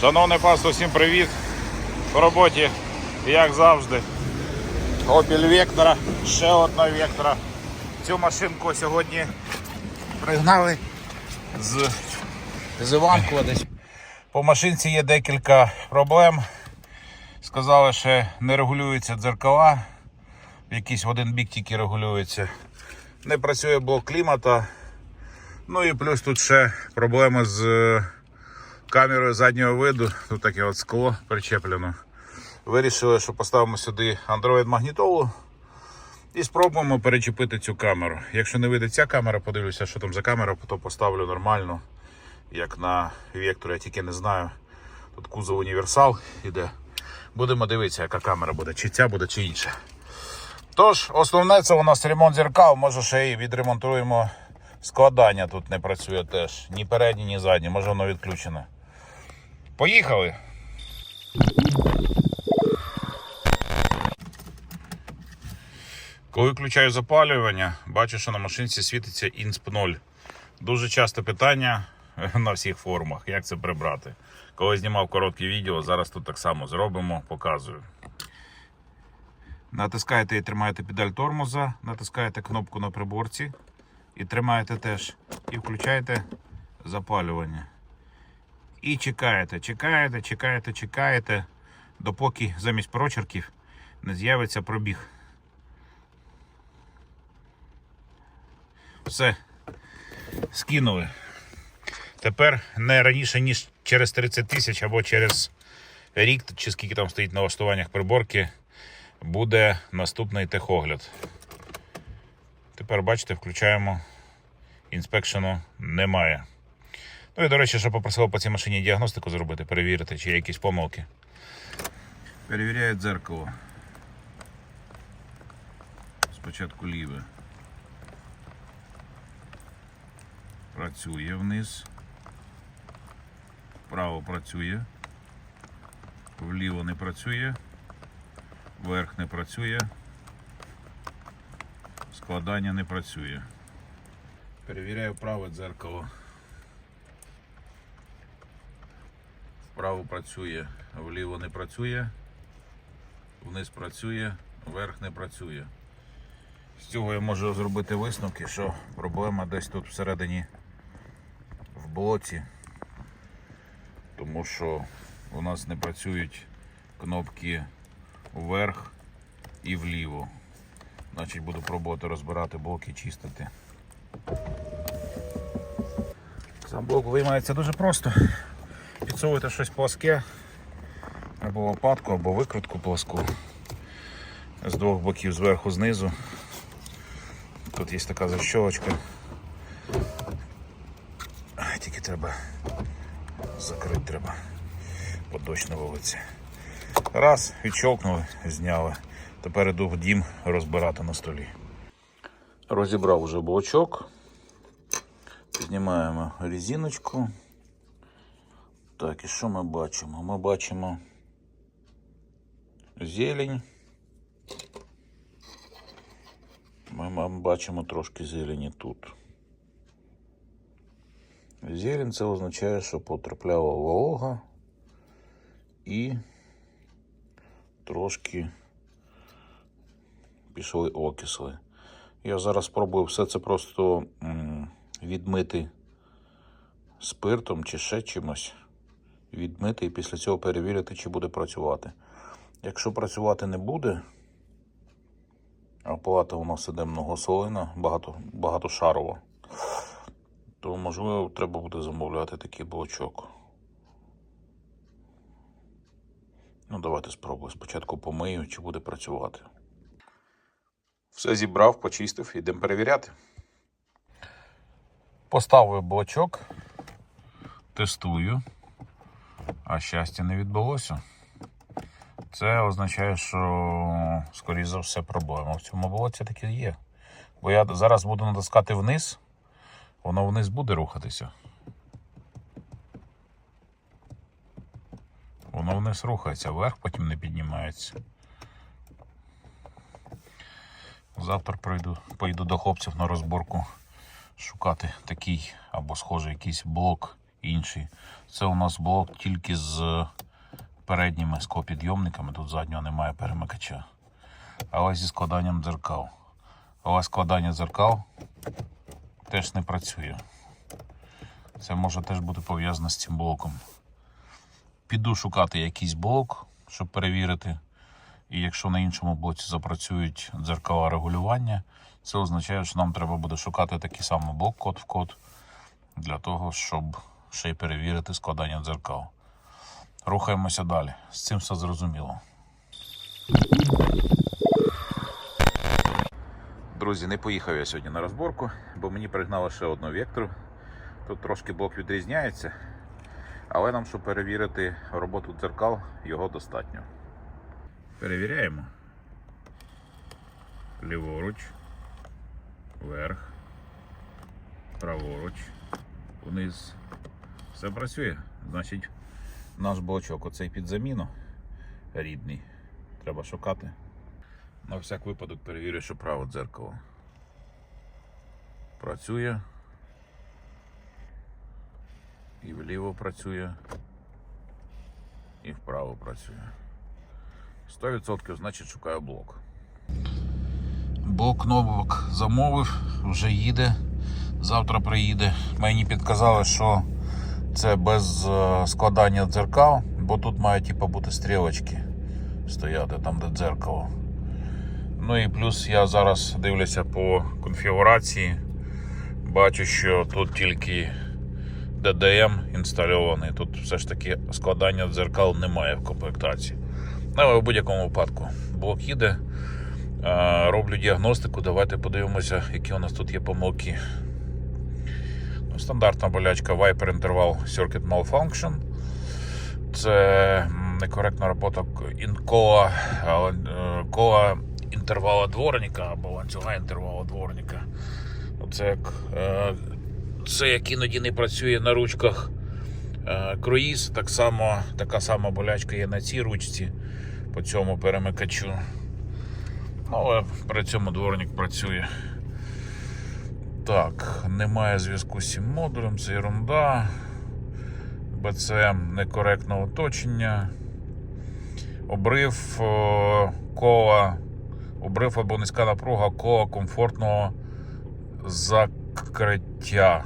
Шановне паство, всім привіт! В роботі, як завжди. Opel Vectra, ще одна Vectra. Цю машинку сьогодні пригнали з, з Іванкова десь. По машинці є декілька проблем. Сказали, що не регулюються дзеркала. В якийсь один бік тільки регулюється. Не працює блок клімата. Ну і плюс тут ще проблеми з камерою заднього виду. Тут таке от скло причеплено. Вирішили, що поставимо сюди Android магнітолу і спробуємо перечепити цю камеру. Якщо не вийде ця камера, подивлюся, що там за камера, то поставлю нормально, як на Vector, я тільки не знаю. Тут кузов універсал іде. Будемо дивитися, яка камера буде, чи ця буде, чи інша. Тож, основне це у нас ремонт зеркал, може ще і відремонтуємо складання тут не працює теж. Ні передні, ні задні, може воно відключене. Поїхали! Коли включаю запалювання, бачу, що на машинці світиться INSP 0. Дуже часто питання на всіх форумах, як це прибрати. Коли знімав коротке відео, зараз тут так само зробимо, показую. Натискаєте і тримаєте педаль тормоза, натискаєте кнопку на приборці і тримаєте теж. І включаєте запалювання. І чекаєте, чекаєте, чекаєте, чекаєте, допоки замість прочерків не з'явиться пробіг. Все. Скинули. Тепер не раніше, ніж через 30 тисяч або через рік, чи скільки там стоїть на влаштуваннях приборки, буде наступний техогляд. Тепер бачите, включаємо. Інспекшену немає. Ну і до речі, що попросили по цій машині діагностику зробити, перевірити, чи є якісь помилки. Перевіряють дзеркало. Спочатку ліве. Працює вниз. Вправо працює. Вліво не працює. Вверх не працює. Складання не працює. Перевіряю праве дзеркало. Вправо працює, вліво не працює, вниз працює, вверх не працює. З цього я можу зробити висновки, що проблема десь тут всередині в блоці, тому що у нас не працюють кнопки вверх і вліво. Значить буду пробувати розбирати блоки, чистити. Сам блок виймається дуже просто. Підсовуєте щось плоске, або лопатку, або викрутку плоску з двох боків, зверху, знизу. Тут є така защолочка. Тільки треба закрити треба. Подощ на вулиці. Раз, відщолкнули, зняли. Тепер іду в дім розбирати на столі. Розібрав вже блочок. Знімаємо резиночку. Так, і що ми бачимо? Ми бачимо зелень. Ми бачимо трошки зелені тут. Зелень це означає, що потрапляла волога і трошки пішли окисли. Я зараз спробую все це просто відмити спиртом чи ще чимось. Відмити і після цього перевірити, чи буде працювати. Якщо працювати не буде, а плата у нас іде многослойна, багато, багатошарова, то можливо треба буде замовляти такий блочок. Ну, давайте спробую. Спочатку помию, чи буде працювати. Все зібрав, почистив, ідемо перевіряти. Поставив блочок, тестую, а щастя не відбулося. Це означає, що, скоріш за все, проблема в цьому блоці таки є. Бо я зараз буду натискати вниз, воно вниз буде рухатися. Воно вниз рухається, вверх потім не піднімається. Завтра пройду, поїду до хлопців на розборку шукати такий або схожий якийсь блок інший. Це у нас блок тільки з передніми склопідйомниками, тут заднього немає перемикача. Але зі складанням дзеркал. Але складання дзеркал теж не працює. Це може теж бути пов'язано з цим блоком. Піду шукати якийсь блок, щоб перевірити. І якщо на іншому блоці запрацюють дзеркала регулювання, це означає, що нам треба буде шукати такий самий блок код в код для того, щоб ще й перевірити складання дзеркал. Рухаємося далі. З цим все зрозуміло. Друзі, не поїхав я сьогодні на розборку, бо мені пригнали ще одну вектору. Тут трошки блок відрізняється, але нам, щоб перевірити роботу дзеркал, його достатньо. Перевіряємо. Ліворуч, вверх, праворуч, вниз. Все працює. Значить, наш блочок оцей під заміну рідний. Треба шукати. На всяк випадок перевірю, що праве дзеркало. Працює. І вліво працює. І вправо працює. 100% значить шукаю блок. Блок кнопок замовив, вже їде. Завтра приїде. Мені підказали, що це без е, складання дзеркал, бо тут мають типу, бути стрілочки стояти там, де дзеркало. Ну і плюс я зараз дивлюся по конфігурації. Бачу, що тут тільки DDM інстальований. Тут все ж таки складання дзеркал немає в комплектації. Ну, але в будь-якому випадку блок їде. Е, Роблю діагностику. Давайте подивимося, які у нас тут є помилки. Стандартна болячка Viper Interval Circuit Malfunction. Це некоректна робота ін- кола, але, е, кола інтервала дворника або ланцюга інтервала дворника. Ну, Це як, е, це як іноді не працює на ручках е, круїз. Так само, така сама болячка є на цій ручці по цьому перемикачу. Ну, Але при цьому дворник працює. Так, немає зв'язку з цим модулем, це ерунда. БЦМ некоректне оточення. Обрив кола, обрив або низька напруга кола комфортного закриття.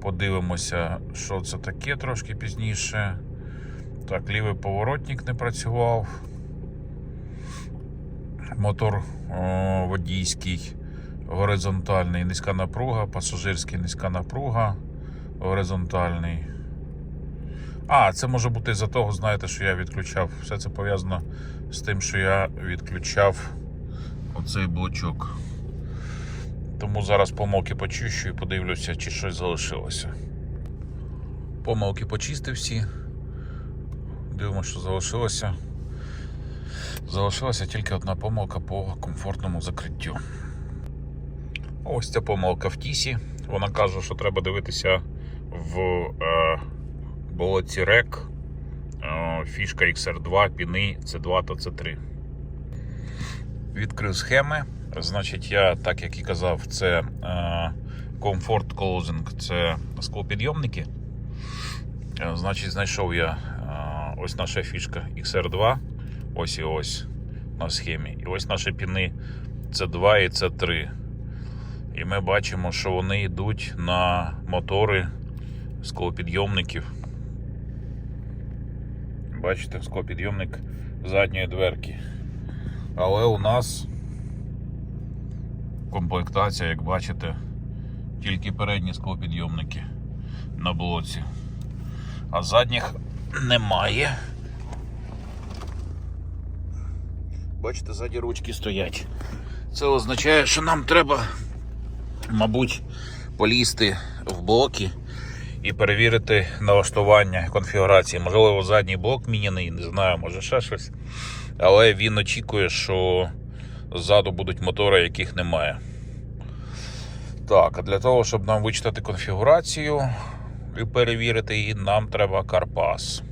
Подивимося, що це таке трошки пізніше. Так, лівий поворотник не працював. Мотор о, водійський, горизонтальний, низька напруга, пасажирський низька напруга, горизонтальний. А, це може бути із-за того, знаєте, що я відключав. Все це пов'язано з тим, що я відключав оцей блочок. Тому зараз помилки почищу і подивлюся, чи щось залишилося. Помилки почистив всі. Дивимося, що залишилося. Залишилася тільки одна помилка по комфортному закриттю. Ось ця помилка в тісі. Вона каже, що треба дивитися в е, болоті рек, е, фішка XR2, піни C2 та C3. Відкрив схеми. Значить, я, так як і казав, це е, Comfort Closing, це склопідйомники. Е, Значить, знайшов я е, ось наша фішка XR2. Ось і ось на схемі. І ось наші піни C2 і C3. І ми бачимо, що вони йдуть на мотори склопідйомників. Бачите, склопідйомник задньої дверки. Але у нас комплектація, як бачите, тільки передні склопідйомники на блоці. А задніх немає. Бачите, ззаді ручки стоять. Це означає, що нам треба, мабуть, полізти в блоки і перевірити налаштування конфігурації. Можливо, задній блок міняний, не знаю, може ще щось. Але він очікує, що ззаду будуть мотори, яких немає. Так, а для того, щоб нам вичитати конфігурацію і перевірити її, нам треба Карпас.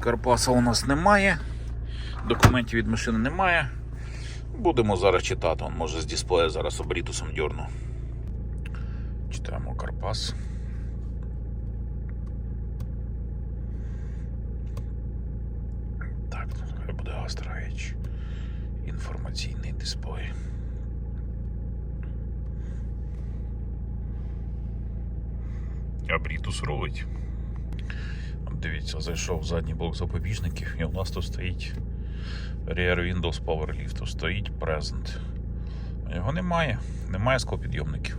Карпаса у нас немає. Документів від машини немає. Будемо зараз читати. Он може з дисплея зараз обрітусом дьорну. Тему Карпас. Так, хай буде Edge. Інформаційний дисплей. А Брітус рулить. Дивіться, зайшов в задній блок запобіжників, і у нас тут стоїть Rear Windows Power Lift, стоїть Present. Його немає, немає склопідйомників.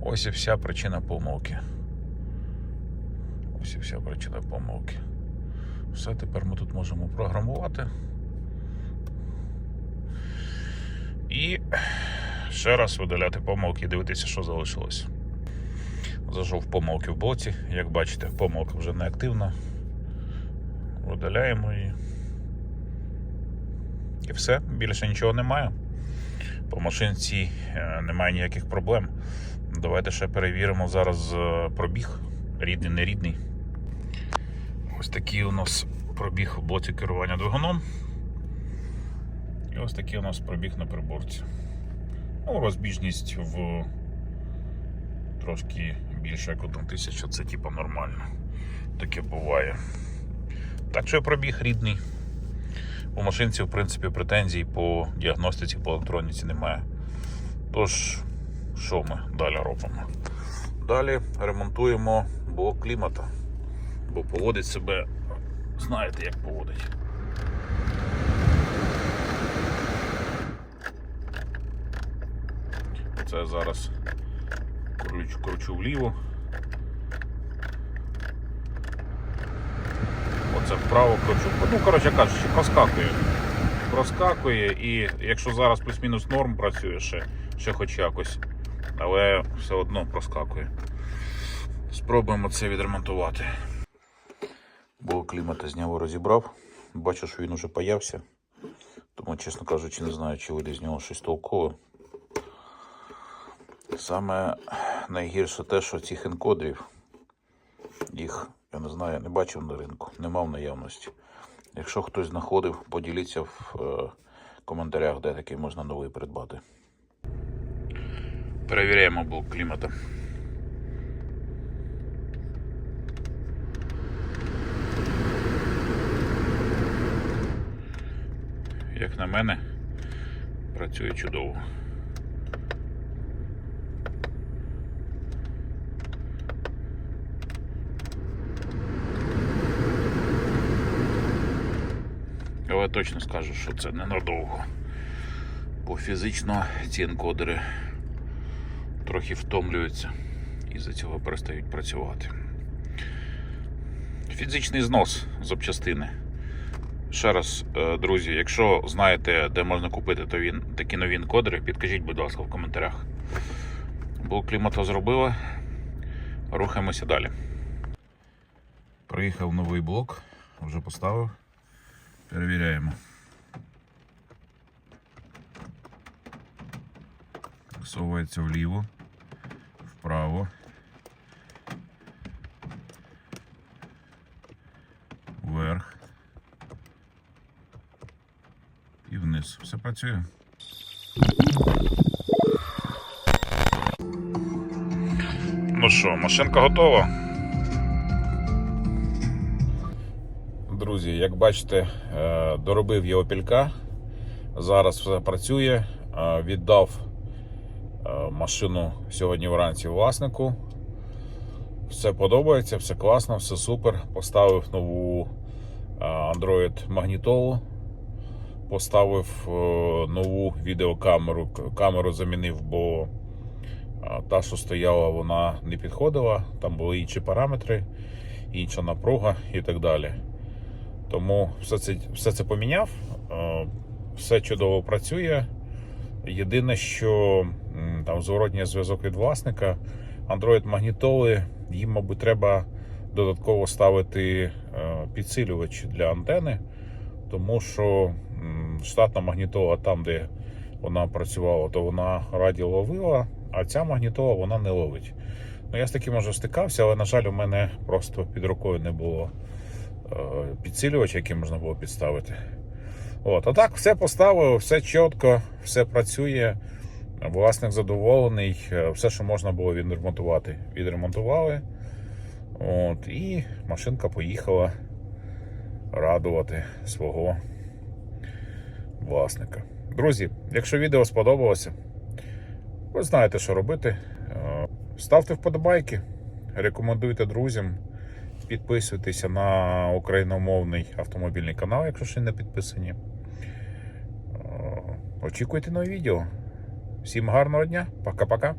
Ось і вся причина помилки. Ось і вся причина помилки. Все тепер ми тут можемо програмувати. І ще раз видаляти помилки і дивитися, що залишилось. Зажов помилки в блоці. Як бачите, помилка вже не активна. Видаляємо її. І все, більше нічого немає. По машинці е, немає ніяких проблем. Давайте ще перевіримо зараз е, пробіг. Рідний, не рідний. Ось такий у нас пробіг в блоці керування двигуном. І ось такий у нас пробіг на приборці. Ну, розбіжність в трошки більше як 1 тисяча, це типа нормально. Таке буває. Так що пробіг рідний. У машинці, в принципі, претензій по діагностиці, по електроніці немає. Тож, що ми далі робимо? Далі ремонтуємо блок клімата, бо поводить себе, знаєте, як поводить. Це зараз кручу, кручу вліво. Вправо кручу. Ну, коротше кажучи, проскакує. Проскакує і якщо зараз плюс-мінус норм працює ще, ще хоч якось, але все одно проскакує. Спробуємо це відремонтувати. Бо клімата зняв розібрав. Бачу, що він уже паявся. Тому, чесно кажучи, не знаю, чи вийде з нього щось толкове. Саме найгірше те, що цих енкодерів, їх, я не знаю, не бачив на ринку, нема в наявності. Якщо хтось знаходив, поділіться в е, коментарях, де такий можна новий придбати. Перевіряємо блок клімата. Як на мене, працює чудово. Але точно скажу, що це ненадовго. Бо фізично ці енкодери трохи втомлюються і за цього перестають працювати. Фізичний знос запчастини. Ще раз, е, друзі, якщо знаєте, де можна купити то він, такі нові енкодери, підкажіть, будь ласка, в коментарях. Блок клімату зробила. Рухаємося далі. Приїхав новий блок, вже поставив. Перевіряємо. Всовується вліво, вправо. Вверх. І вниз. Все працює. Ну що, машинка готова. Друзі, як бачите, е, доробив я опілька. Зараз все працює. Е, Віддав е, машину сьогодні вранці власнику. Все подобається, все класно, все супер. Поставив нову Android магнітолу. Поставив нову відеокамеру. Камеру замінив, бо та, що стояла, вона не підходила. Там були інші параметри, інша напруга і так далі. Тому все це, все це поміняв, е, все чудово працює. Єдине, що там зворотній зв'язок від власника, Android магнітоли, їм, мабуть, треба додатково ставити е, підсилювач для антени, тому що штатна магнітола там, де вона працювала, то вона радіо ловила, а ця магнітола вона не ловить. Ну, я з таким вже стикався, але, на жаль, у мене просто під рукою не було підсилювач, який можна було підставити. От, а так, все поставив, все чітко, все працює. Власник задоволений, е, все, що можна було відремонтувати, відремонтували. От, і машинка поїхала радувати свого власника. Друзі, якщо відео сподобалося, ви знаєте, що робити. Е, Ставте вподобайки, рекомендуйте друзям, підписуйтеся на україномовний автомобільний канал, якщо ще не підписані. Е, Очікуйте нові відео. Всім гарного дня, пока-пока.